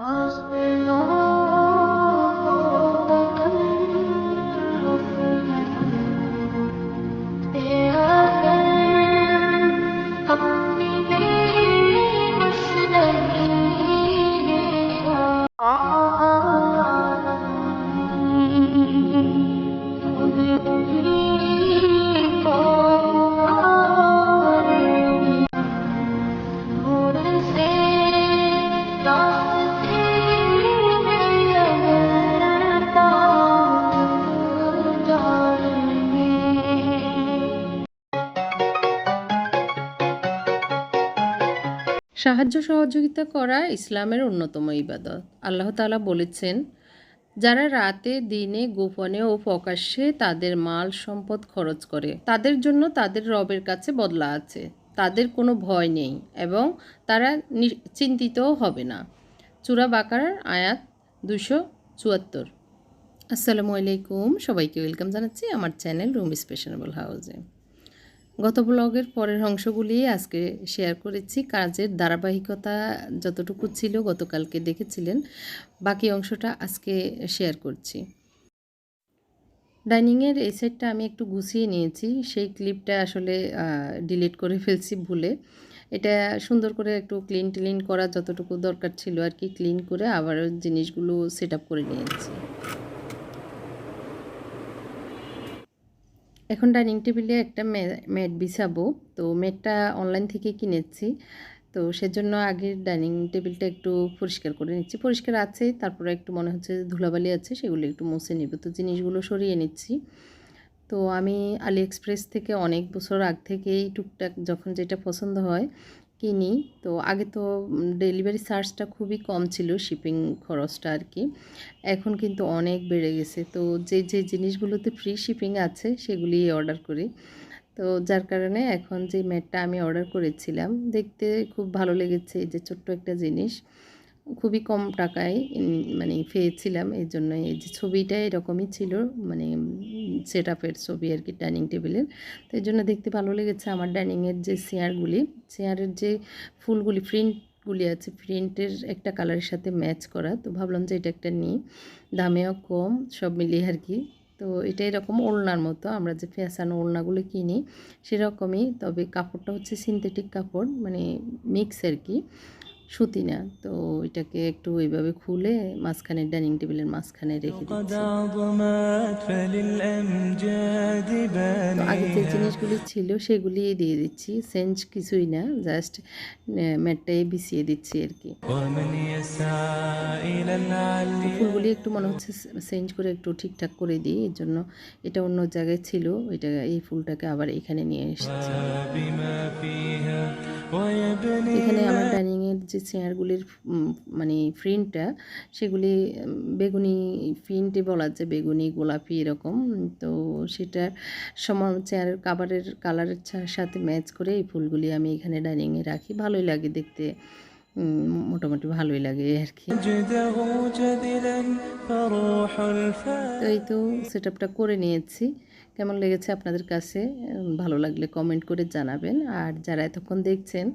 I সাহায্য সহযোগিতা করা ইসলামের অন্যতম ইবাদত। আল্লাহ তাআলা বলেছেন, যারা রাতে, দিনে, গোপনে ও প্রকাশ্যে তাদের মাল, সম্পদ খরচ করে, তাদের জন্য তাদের রবের কাছে বদলা আছে। তাদের কোনো ভয় নেই এবং তারা চিন্তিতও হবে না। চূড়া বাকার আয়াত দুশো চুয়াত্তর। আসসালামু আলাইকুম। সবাইকে ওয়েলকাম জানাচ্ছি আমার চ্যানেল রুম স্পেশনেবল হাউসে গত ব্লগের পরের অংশগুলি আজকে শেয়ার করেছি। কাজের ধারাবাহিকতা যতটুকু ছিল গতকালকে দেখেছিলেন, বাকি অংশটা আজকে শেয়ার করছি। ডাইনিংয়ের এই সাইডটা আমি একটু গুছিয়ে নিয়েছি। সেই ক্লিপটা আসলে ডিলিট করে ফেলছি ভুলে। এটা সুন্দর করে একটু ক্লিন টিলিন করা যতটুকু দরকার ছিল আর কি ক্লিন করে আবার জিনিসগুলো সেট আপ করে নিয়েছি। এখন ডাইনিং টেবিলে একটা ম্যাট বিছাবো। তো ম্যাটটা অনলাইন থেকে কিনেছি। তো সেজন্য আগের ডাইনিং টেবিলটা একটু পরিষ্কার করে নিচ্ছি। পরিষ্কার আছে, তারপরে একটু মনে হচ্ছে ধুলাবালি আছে, সেগুলো একটু মুছে নিব। তো জিনিসগুলো সরিয়ে নিচ্ছি। তো আমি আলি এক্সপ্রেস থেকে অনেক বছর আগ থেকেই টুকটাক যখন যেটা পছন্দ হয় কিনি। তো আগে তো ডেলিভারি চার্জটা খুবই কম ছিল শিপিং খরচটা আর কি এখন কিন্তু অনেক বেড়ে গেছে। তো যে যে জিনিসগুলোতে ফ্রি শিপিং আছে সেগুলি অর্ডার করি। তো যার কারণে এখন যে ম্যাটটা আমি অর্ডার করেছিলাম, দেখতে খুব ভালো লেগেছে, এই যে ছোট্ট একটা জিনিস। খুবই কম টাকায় মানে পেয়েছিলাম। এই জন্য এই যে ছবিটা এরকমই ছিল মানে সেট আপের ছবি আর কি, ডাইনিং টেবিলের। তো এই জন্য দেখতে ভালো লেগেছে আমার ডাইনিংয়ের যে চেয়ারগুলি। চেয়ারের যে ফুলগুলি, প্রিন্টগুলি আছে, প্রিন্টের একটা কালারের সাথে ম্যাচ করা। তো ভাবলাম যে এটা একটা নিই। দামেও কম, সব মিলিয়ে আর কি। তো এটা এরকম ওড়নার মতো, আমরা যে ফ্যাশান ওড়নাগুলো কিনি, সেরকমই। তবে কাপড়টা হচ্ছে সিনথেটিক কাপড় মানে মিক্স আর কি। সুতি না। তো এটাকে একটু ওইভাবে খুলে মাঝখানে ডাইনিং টেবিলের মাঝখানে রেখে আগে যে জিনিসগুলি ছিল সেগুলি দিয়ে দিচ্ছি। সেন্স কিছুই না, জাস্ট ম্যাটটাই বিছিয়ে দিচ্ছি আর কি। ফুলগুলি একটু মনে হচ্ছে চেঞ্জ করে একটু ঠিকঠাক করে দিই, এর জন্য এটা অন্য জায়গায় ছিল এটা এই ফুলটাকে আবার এখানে নিয়ে এসেছি। এখানে আমার ডাইনিংয়ে যে চেয়ারগুলির মানে ফ্রিন্টটা সেগুলি বেগুনি প্রিন্টে বলা যায়, বেগুনি, গোলাপি এরকম। তো সেটা সমান চেয়ারের কাভারের কালারের সাথে ম্যাচ করে এই ফুলগুলি আমি এখানে ডাইনিংয়ে রাখি। ভালোই লাগে দেখতে মোটামুটি ভালোই লাগে আর কি তো এই তো সেট করে নিয়েছি। কেমন লেগেছে আপনাদের কাছে? ভালো লাগলে কমেন্ট করে জানাবেন। আর যারা এতক্ষণ দেখছেন,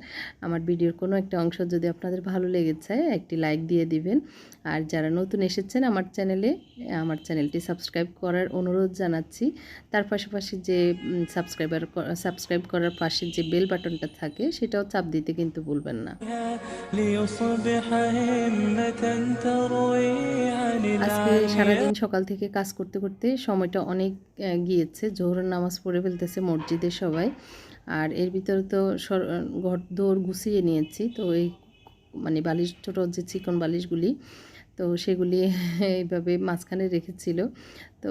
আমার ভিডিওর কোনো একটা অংশ যদি আপনাদের ভালো লেগেছে একটি লাইক দিয়ে দিবেন। আর যারা নতুন এসেছেন আমার চ্যানেলে আমার চ্যানেলটি সাবস্ক্রাইব করার অনুরোধ জানাচ্ছি। তার পাশাপাশি যে সাবস্ক্রাইবার সাবস্ক্রাইব করার পাশে যে বেল বাটনটা থাকে, সেটাও চাপ দিতে কিন্তু ভুলবেন না। আজকে সারাদিন সকাল থেকে কাজ করতে করতে সময়টা অনেক গিয়েছে। নিচ্ছে জোহরের নামাজ পড়ে ফেলতেছে মসজিদে সবাই। আর এর ভিতরে তো ঘর দৌড় গুছিয়ে নিয়েছি, তো এই মানে বালিশ, ছোটো যে চিকন বালিশগুলি, তো সেগুলি এইভাবে মাঝখানে রেখেছিল। তো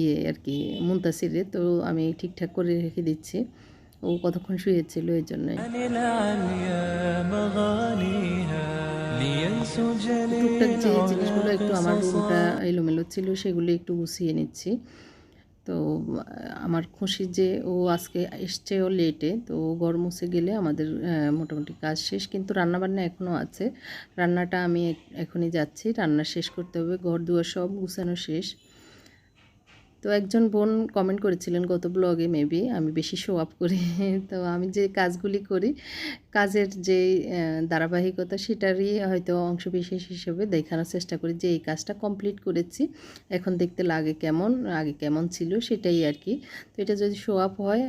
ইয়ে আর কি, মুন্তাসিরে, তো আমি ঠিকঠাক করে রেখে দিচ্ছি। ও কতক্ষণ শুয়েছিল এই জন্যই। টুকটাক যে জিনিসগুলো একটু আমার রুমটা এলোমেলো ছিল, সেগুলি একটু গুছিয়ে নিচ্ছি। তো আমার খুশি যে ও আজকে এসছেও লেটে তো ঘর মুছে গেলে আমাদের মোটামুটি কাজ শেষ। কিন্তু রান্নাবান্না এখনও আছে। রান্নাটা আমি এখনই যাচ্ছি। রান্না শেষ করতে হবে। ঘর দুয়ার সব গুছানো শেষ। তো একজন বোন কমেন্ট করেছিলেন গত ব্লগে মেবি আমি বেশি শো আপ করি। তো আমি যে কাজগুলি করি, কাজের যে ধারাবাহিকতা সেটারই হয়তো অংশবিশেষ হিসেবে দেখানোর চেষ্টা করি যে, এই কাজটা কমপ্লিট করেছি, এখন দেখতে লাগে কেমন, আগে কেমন ছিল সেটাই আর কি। তো এটা যদি শো আপ হয়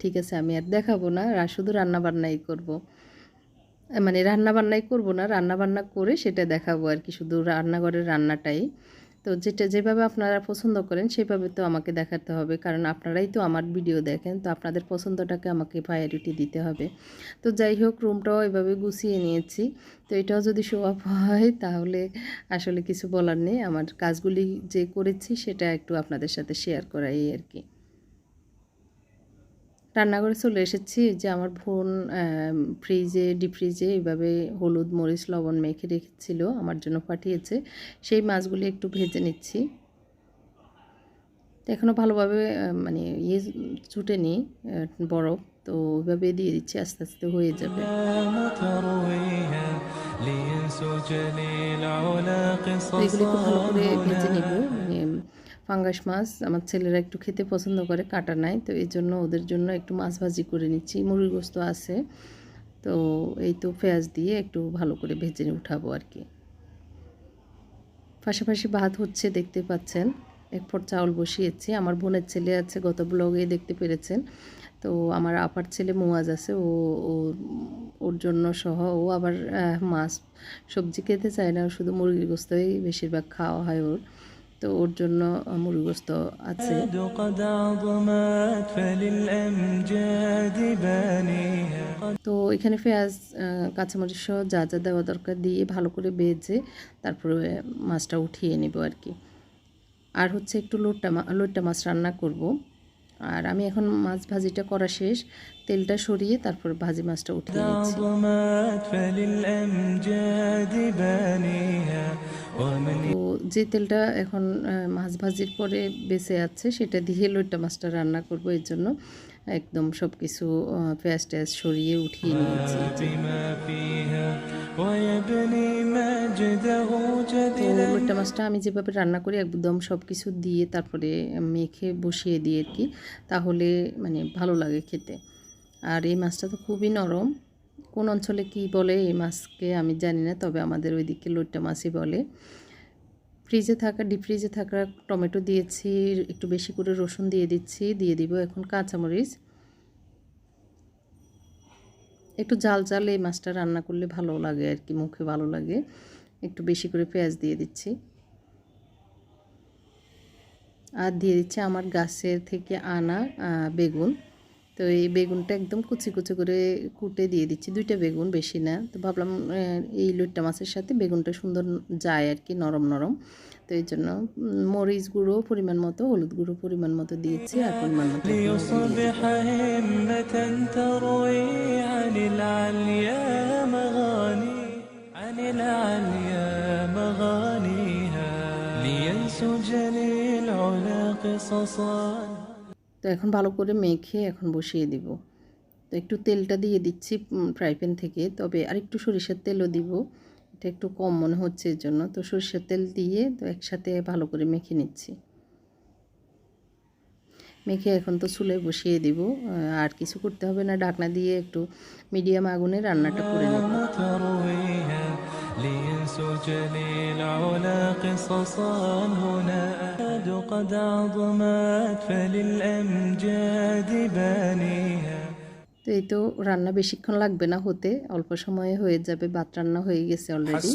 ঠিক আছে, আমি আর দেখাবো না, রা- শুধু রান্না বান্নাই করব। মানে রান্না বান্নাই করব না রান্না বান্না করে সেটা দেখাবো আর কি, শুধু রান্নাঘরের রান্নাটাই। তো যেটা যেভাবে আপনারা পছন্দ করেন, সেভাবে তো আমাকে দেখাতে হবে। কারণ আপনারাই তো আমার ভিডিও দেখেন, তো আপনাদের পছন্দটাকে আমাকে প্রায়োরিটি দিতে হবে। তো যাই হোক রুমটাও এভাবে গুছিয়ে নিয়েছি। তো এটাও যদি শো আপ হয়, তাহলে আসলে কিছু বলার নেই। আমার কাজগুলি যে করেছি, সেটা একটু আপনাদের সাথে শেয়ার করাই আর কি। রান্নাঘরে চলে এসেছি যে আমার ফোন ফ্রিজে ডিফ্রিজে এইভাবে হলুদ, মরিচ, লবণ মেখে রেখেছিল, আমার জন্য পাঠিয়েছে। সেই মাছগুলি একটু ভেজে নিচ্ছি। তো এখনও ভালোভাবে মানে ইয়ে ছুটে নিই বরফ, তো ওইভাবে দিয়ে দিচ্ছি, আস্তে আস্তে হয়ে যাবে। এগুলি খুব ভালো করে ভেজে নিব। পাঙ্গাস মাছ, আমার ছেলেরা একটু খেতে পছন্দ করে, কাটা নাই, তো এই জন্য ওদের জন্য একটু মাছ ভাজি করে নিচ্ছি। মুরগির গোস্ত আছে, তো এই তো পেঁয়াজ দিয়ে একটু ভালো করে ভেজে উঠাবো আর কি। পাশাপাশি ভাত হচ্ছে, দেখতে পাচ্ছেন, এক ফোট চাউল বসিয়েছি। আমার বোনের ছেলে আছে, গত ব্লগে দেখতে পেরেছেন। তো আমার আপার ছেলে মোয়াজ আছে, ও ওর জন্য সহ, ও আবার মাছ সবজি খেতে চায় না শুধু মুরগির গোস্তই বেশিরভাগ খাওয়া হয় ওর। তো ওর জন্য মুরগস্ত আছে। তো এখানে পেঁয়াজ কাঁচামরিচ সহ যা যা দেওয়া দরকার দিয়ে ভালো করে বেজে তারপরে মাছটা উঠিয়ে নেব আর কি। আর হচ্ছে একটু লোট্টা লোট্টা মাছ রান্না করব। আর আমি এখন মাছ ভাজিটা করা শেষ, তেলটা সরিয়ে তারপর ভাজি মাছটা উঠিয়ে নিচ্ছি। তো যে তেলটা এখন মাছ ভাজির পরে বেঁচে আছে, সেটা দিয়ে লইটা মাছটা রান্না করব, এর জন্য একদম সব কিছু পেঁয়াজ ট্যাজ সরিয়ে উঠিয়ে নিয়েছি। লইটা মাছটা আমি যেভাবে রান্না করি, একদম সব কিছু দিয়ে তারপরে মেখে বসিয়ে দিই আর কি, তাহলে মানে ভালো লাগে খেতে। আর এই মাছটা তো খুবই নরম কোন অঞ্চলে কি বলে এই মাছকে আমি জানি না, তবে আমাদের ওইদিকে লোট্টা মাছই বলে। ফ্রিজে থাকা ডিপ ফ্রিজে থাকা টমেটো দিয়েছি, একটু বেশি করে রসুন দিয়ে দিচ্ছি, দিয়ে দিব এখন কাঁচামরিচ। একটু জাল জাল এই মাছটা রান্না করলে ভালো লাগে আর কি, মুখে ভালো লাগে। একটু বেশি করে পেঁয়াজ দিয়ে দিচ্ছি। আর দিয়ে দিচ্ছি আমার গাছের থেকে আনা বেগুন। তো এই বেগুনটা একদম কুচি কুচি করে কুটে দিয়ে দিচ্ছি দুইটা বেগুন বেশি না তো ভাবলাম আহ, এই লুট্টা মাছের সাথে বেগুনটা সুন্দর যায় আর কি নরম নরম তো এই জন্য উম, মরিচ গুঁড়ো পরিমাণ মতো হলুদ গুঁড়ো পরিমাণ মতো দিয়েছি আর পরিমাণ মতো লবণ দিয়ে দিচ্ছি। ليصبح همة تروي عن العليا مغاني عن العليا مغانيها لينسج للعلا قصصا তো এখন ভালো করে মেখে এখন বসিয়ে দিব তো একটু তেলটা দিয়ে দিচ্ছি ফ্রাই প্যান থেকে তবে আরেকটু সরিষার তেলও দিব এটা একটু কম মনে হচ্ছে এর জন্য তো সরিষার তেল দিয়ে তো একসাথে ভালো করে মেখে নিচ্ছি মেখে এখন তো চুলে বসিয়ে দিব আহ, আর কিছু করতে হবে না ঢাকনা দিয়ে একটু মিডিয়াম আগুনে রান্নাটা করে নেব ترويها لينسج للعلا قصصا هنا قد عظمت فللأمجاد بانيها তো এই তো রান্না বেশিক্ষণ লাগবে না হতে অল্প সময়ে হয়ে যাবে ভাত রান্না হয়ে গেছে অলরেডি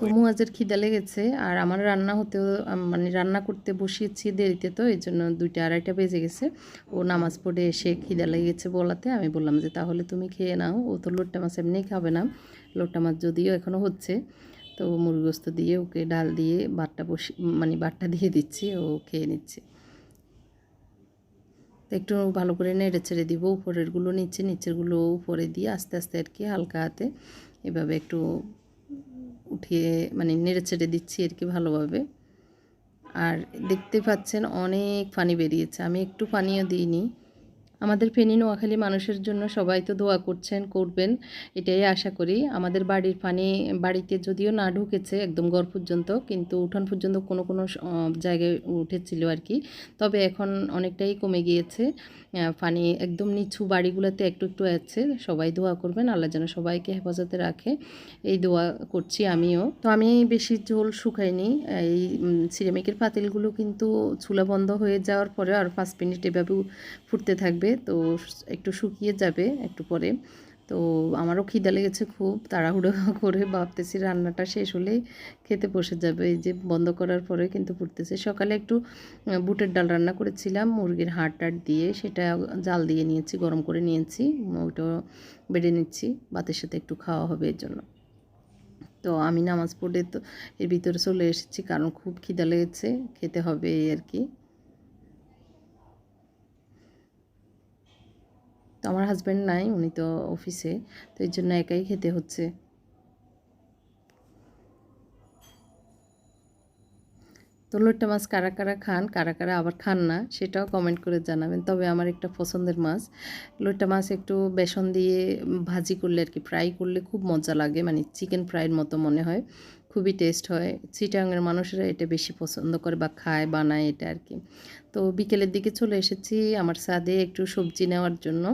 তো মুয়াজের খিদা লেগেছে আর আমার রান্না হতেও মানে রান্না করতে বসিয়েছি দেরিতে তো এই জন্য দুইটা আড়াইটা বেজে গেছে। ও নামাজ পড়ে এসে খিদা লেগেছে বলাতে আমি বললাম যে তাহলে তুমি খেয়ে নাও ও তো লোটটা মাছ এমনি খাবে না। লোটটা মাছ যদিও এখনও হচ্ছে। তো মুরগোস্ত দিয়ে ওকে ডাল দিয়ে বাটটা বসি মানে বাটটা দিয়ে দিচ্ছি, ও খেয়ে নিচ্ছে। তো একটু ভালো করে নেড়ে ছেড়ে দিব, উপরেরগুলো নিচে, নিচেরগুলো উপরে দিয়ে আস্তে আস্তে আর কি হালকা হাতে এভাবে একটু উঠিয়ে মানে নেড়ে ছেড়ে দিচ্ছি আর কি ভালোভাবে। আর দেখতে পাচ্ছেন অনেক পানি বেরিয়েছে, আমি একটু পানিও দিইনি। আমাদের ফেনী, নোয়াখালী মানুষের জন্য সবাই তো দোয়া করছেন, করবেন, এটাই আশা করি। আমাদের বাড়ির পানি, বাড়িতে যদিও না ঢুকেছে একদম ঘর পর্যন্ত, কিন্তু উঠান পর্যন্ত কোনো কোনো জায়গায় উঠেছিল আর কি। তবে এখন অনেকটাই কমে গিয়েছে। পানি একদম নিচু বাড়িগুলোতে একটু একটু আছে, সবাই দোয়া করবেন, আল্লাহ যেন সবাইকে হেফাজতে রাখে, এই দোয়া করছি আমিও। তো আমি বেশি ঝোল শুকাইনি, এই সিরামিকের পাতিলগুলো কিন্তু চুলা বন্ধ হয়ে যাওয়ার পরে আর পাঁচ মিনিট এভাবে ফুটতে থাকবে। তো একটু শুকিয়ে যাবে একটু পরে। তো আমারও খিদা লেগেছে খুব, তাড়াহুড়ো করে ভাবতেছি রান্নাটা শেষ হলেই খেতে বসে যাবে। এই যে বন্ধ করার পরে কিন্তু ফুটতেছে। সকালে একটু বুটের ডাল রান্না করেছিলাম, মুরগির হাড় টাড় দিয়ে সেটা জাল দিয়ে নিয়েছি, গরম করে নিয়েছি ওইটা বেড়ে নিচ্ছি, ভাতের সাথে একটু খাওয়া হবে এর জন্য। তো আমি নামাজ পড়ে তো এর ভিতরে চলে এসেছি, কারণ খুব খিদা লেগেছে, খেতে হবে এই আর কি। তো আমার হাজব্যান্ড নাই, উনি তো অফিসে তো এই জন্য একাই খেতে হচ্ছে। তো লোট্টা মাছ কারা কারা খান, কারা কারা আবার খান না, সেটাও কমেন্ট করে জানাবেন। তবে আমার একটা পছন্দের মাছ, লোট্টা মাছ একটু বেসন দিয়ে ভাজি করলে আর কি ফ্রাই করলে খুব মজা লাগে মানে চিকেন ফ্রাইয়ের মতো মনে হয়। খুবই টেস্ট হয়। চিটাঙের মানুষেরা এটা বেশি পছন্দ করে বা খায়, বানায় এটা আর কি। তো বিকেলের দিকে চলে এসেছি আমার সাদে একটু সবজি নেওয়ার জন্য।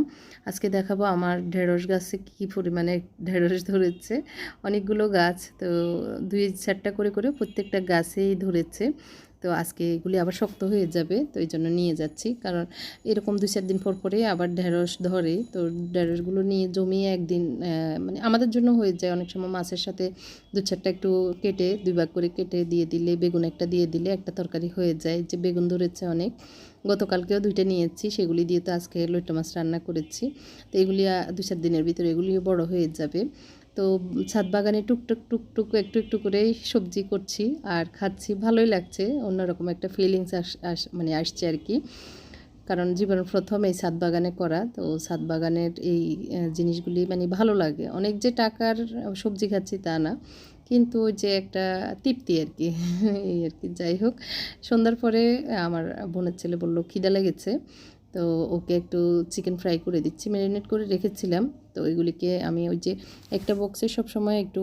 আজকে দেখাবো আমার ঢেঁড়স গাছে কী পরিমাণে ঢেঁড়স ধরেছে। অনেকগুলো গাছ, তো দুই চারটা করে করে প্রত্যেকটা গাছেই ধরেছে। তো আজকে এগুলি আবার শক্ত হয়ে যাবে, তো এই জন্য নিয়ে যাচ্ছি। কারণ এরকম দুই চার দিন পর পরে আবার ঢেঁড়স ধরে, তো ঢেঁড়সগুলো নিয়ে জমিয়ে একদিন মানে আমাদের জন্য হয়ে যায়। অনেক সময় মাছের সাথে দু চারটা একটু কেটে, দুই ভাগ করে কেটে দিয়ে দিলে, বেগুন একটা দিয়ে দিলে একটা তরকারি হয়ে যায়। যে বেগুন ধরেছে অনেক, গতকালকেও দুইটা নিয়েছি, সেগুলি দিয়ে তো আজকে লইট্টা মাছ রান্না করেছি। তো এগুলি দু চার দিনের ভিতরে এগুলিও বড় হয়ে যাবে। তো ছাদ বাগানে টুকটুক টুকটুক একটু একটু করেই সবজি করছি আর খাচ্ছি। ভালোই লাগছে, অন্যরকম একটা ফিলিংস আস মানে আসছে আর কি। কারণ জীবনের প্রথম এই ছাদ বাগানে করা, তো ছাদ বাগানের এই জিনিসগুলি মানে ভালো লাগে। অনেক যে টাকার সবজি খাচ্ছি তা না, কিন্তু যে একটা তৃপ্তি আর কি। এই আর কি, যাই হোক। সন্ধ্যার পরে আমার বোনের ছেলে বলল, খিদা লেগেছে। তো ওকে একটু চিকেন ফ্রাই করে দিচ্ছি। ম্যারিনেট করে রেখেছিলাম। তো ওইগুলিকে আমি ওই যে একটা বক্সে সবসময় একটু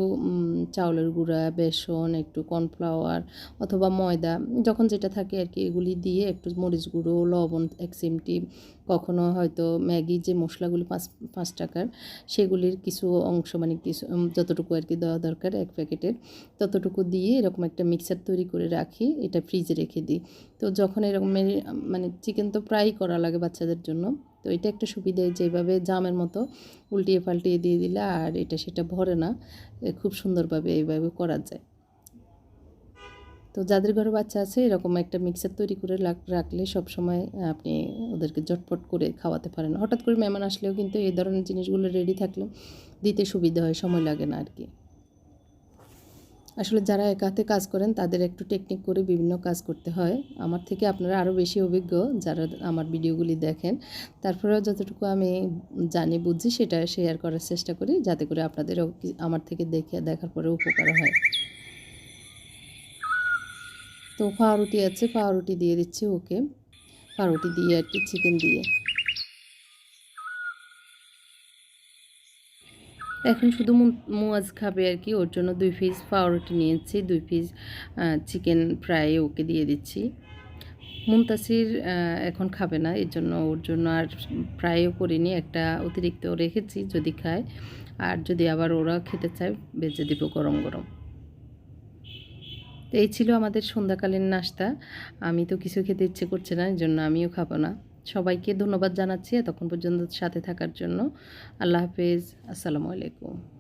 চাউলের গুঁড়া, বেসন, একটু কর্নফ্লাওয়ার অথবা ময়দা, যখন যেটা থাকে আর কি এগুলি দিয়ে একটু মরিচ গুঁড়ো, লবণ এক চিমটি কখনো হয়তো ম্যাগি যে মশলাগুলি পাঁচ পাঁচ টাকার, সেগুলির কিছু অংশ মানে কিছু যতটুকু আর কি দেওয়া দরকার এক প্যাকেটের, ততটুকু দিয়ে এরকম একটা মিক্সার তৈরি করে রাখি, এটা ফ্রিজে রেখে দিই। তো যখন এরকম মানে চিকেন তো প্রায় করা লাগে বাচ্চাদের জন্য তো এটা একটা সুবিধা যেভাবে জামের মতো উল্টিয়ে পাল্টিয়ে দিয়ে দিলে আর এটা সেটা ভরে না খুব সুন্দরভাবে এইভাবে করা যায়। তো যাদের ঘরে বাচ্চা আছে এরকম একটা মিক্সার তৈরি করে রাখ- রাখলে সব সময় আপনি ওদেরকে জটপট করে খাওয়াতে পারেন। হঠাৎ করে মেহমান আসলেও কিন্তু এই ধরনের জিনিসগুলো রেডি থাকলে দিতে সুবিধা হয়, সময় লাগে না আর কি। আসলে যারা এক হাতে কাজ করেন, তাদের একটু টেকনিক করে বিভিন্ন কাজ করতে হয়। আমার থেকে আপনারা আরও বেশি অভিজ্ঞ যারা আমার ভিডিওগুলি দেখেন। তারপরেও যতটুকু আমি জানি, বুঝি, সেটা শেয়ার করার চেষ্টা করি, যাতে করে আপনাদেরও আমার থেকে দেখে, দেখার পরে উপকার হয়। তো পাউরুটি আছে, পাউরুটি দিয়ে দিচ্ছি ওকে। পাউরুটি দিয়ে আর কি চিকেন দিয়ে। এখন শুধু মুয়াজ খাবে আর কি, ওর জন্য দুই পিস পাউরুটি নিয়েছি, দুই পিস চিকেন ফ্রাই ওকে দিয়ে দিচ্ছি। মুমতাসির এখন খাবে না, এর জন্য ওর জন্য আর ফ্রাইও করিনি, একটা অতিরিক্ত রেখেছি যদি খায়, আর যদি আবার ওরা খেতে চায়, বেজে দিব গরম গরম। তো এই ছিল আমাদের সন্ধ্যাকালীন নাস্তা, আমি তো কিছু খেতে ইচ্ছে করছে না এই জন্য আমিও খাব না। সবাইকে ধন্যবাদ জানাচ্ছি এতক্ষণ পর্যন্ত সাথে থাকার জন্য। আল্লাহ হাফেজ। আসসালামু আলাইকুম।